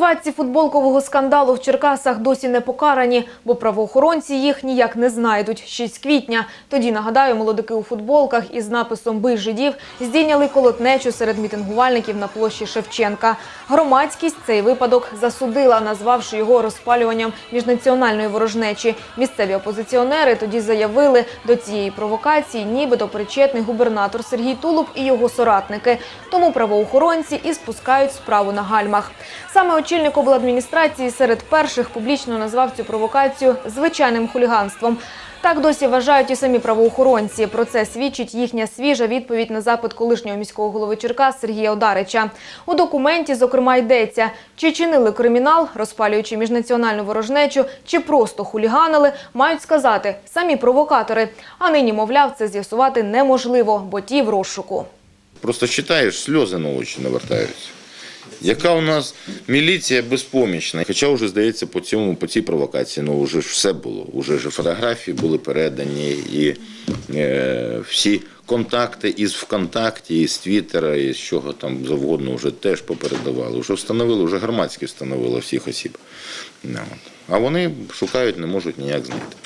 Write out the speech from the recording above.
Винуватці футболкового скандалу в Черкасах досі не покарані, бо правоохоронці їх ніяк не знайдуть. 6 квітня. Тоді, нагадаю, молодики у футболках із написом «Бий жидів» здійняли колотнечу серед мітингувальників на площі Шевченка. Громадськість цей випадок засудила, назвавши його розпалюванням міжнаціональної ворожнечі. Місцеві опозиціонери тоді заявили, до цієї провокації нібито причетний губернатор Сергій Тулуб і його соратники. Тому правоохоронці і спускають справу на гальмах. Саме очільник обладміністрації серед перших публічно назвав цю провокацію звичайним хуліганством. Так досі вважають і самі правоохоронці. Про це свідчить їхня свіжа відповідь на запит колишнього міського голови Черкас Сергія Одарича. У документі, зокрема, йдеться, чи чинили кримінал, розпалюючи міжнаціональну ворожнечу, чи просто хуліганили, мають сказати самі провокатори. А нині, мовляв, це з'ясувати неможливо, бо ті в розшуку. Просто читаєш, сльози на очі навертаються. Яка у нас міліція безпомічна. Хоча вже, здається, по цьому, по цій провокації, ну вже ж все було. Уже ж фотографії були передані, і е, всі контакти із ВКонтакті, із Твіттера, із чого там завгодно вже теж попередавали. Вже встановили, вже громадське встановило всіх осіб. Ну. А вони шукають, не можуть ніяк знайти.